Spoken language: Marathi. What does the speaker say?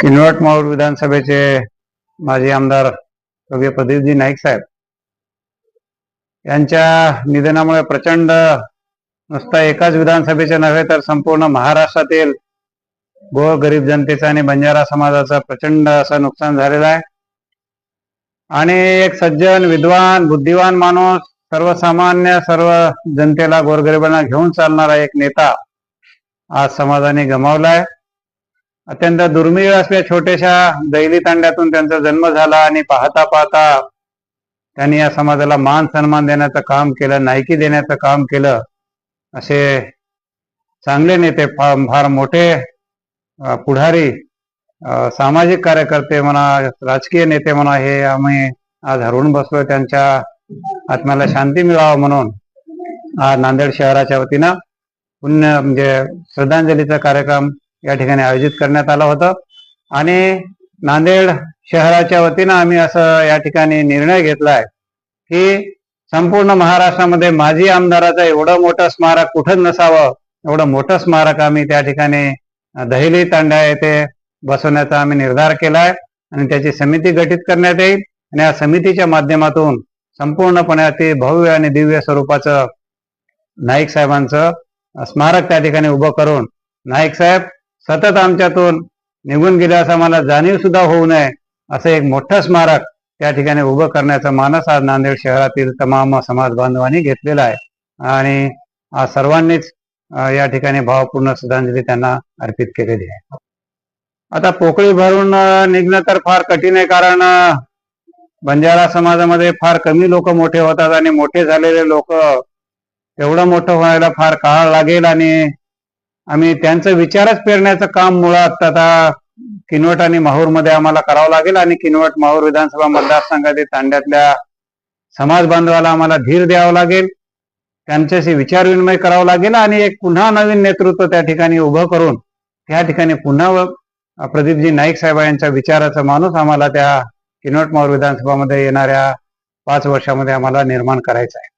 किनवट माऊर विधानसभेचे माजी आमदार कवी प्रदीपजी नाईक साहेब. यांच्या निधनामुळे प्रचंड नुसता एकाच विधानसभेचे नव्हे तर संपूर्ण महाराष्ट्रातील गोर गरीब जनतेचं आणि बंजारा समाजाचं प्रचंड असं नुकसान झालेलं आहे. आणि एक सज्जन विद्वान बुद्धिवान माणूस सर्वसामान्य सर्व जनतेला गोरगरिबांना घेऊन चालणारा एक नेता आज समाजाने गमावलाय अत्यंत दुर्मिळ असल्या छोट्याशा दैली तांड्यातून त्यांचा जन्म झाला आणि पाहता पाहता त्यांनी या समाजाला मान सन्मान देण्याचं काम केलं नायकी देण्याचं काम केलं. असे चांगले नेते फार फार मोठे पुढारी सामाजिक कार्यकर्ते म्हणा राजकीय नेते म्हणा हे आम्ही आज हरवून बसलो त्यांच्या आत्म्याला शांती मिळावं म्हणून. आज नांदेड शहराच्या वतीनं पुण्य म्हणजे श्रद्धांजलीचा कार्यक्रम या ठिकाणी आयोजित करण्यात आलं होतं. आणि नांदेड शहराच्या वतीनं आम्ही असं या ठिकाणी निर्णय घेतलाय की संपूर्ण महाराष्ट्रामध्ये माजी आमदाराचं एवढं मोठं स्मारक कुठंच नसावं एवढं मोठं स्मारक आम्ही त्या ठिकाणी दहिली तांड्या येथे बसवण्याचा आम्ही निर्धार केलाय आणि त्याची समिती गठीत करण्यात येईल. आणि या समितीच्या माध्यमातून संपूर्णपणे अति भव्य आणि दिव्य स्वरूपाचं नाईक साहेबांचं स्मारक त्या ठिकाणी उभं करून नाईक साहेब सतत आमच्यातून निघून गेले असं आम्हाला जाणीव सुद्धा होऊ नये असं एक मोठं स्मारक त्या ठिकाणी उभं करण्याचा मानस आज नांदेड शहरातील तमाम समाज बांधवांनी घेतलेला आहे. आणि आज सर्वांनीच या ठिकाणी भावपूर्ण श्रद्धांजली त्यांना अर्पित केलेली आहे. आता पोकळी भरून निघणं तर फार कठीण आहे कारण बंजारा समाजामध्ये फार कमी लोक मोठे होतात आणि मोठे झालेले लोक एवढं मोठं व्हायला फार काळ लागेल आणि आम्ही त्यांचं विचारच पेरण्याचं काम मुळात आता किनवट आणि माहूरमध्ये आम्हाला करावं लागेल आणि किनवट माहूर विधानसभा मतदारसंघातील तांड्यातल्या समाज बांधवाला आम्हाला धीर द्यावं लागेल. त्यांच्याशी विचार विनिमय करावं लागेल आणि एक पुन्हा नवीन नेतृत्व त्या ठिकाणी उभं करून त्या ठिकाणी पुन्हा प्रदीपजी नाईक साहेब यांच्या विचाराचा माणूस आम्हाला त्या किनवट माहूर विधानसभामध्ये येणाऱ्या पाच वर्षामध्ये आम्हाला निर्माण करायचा आहे.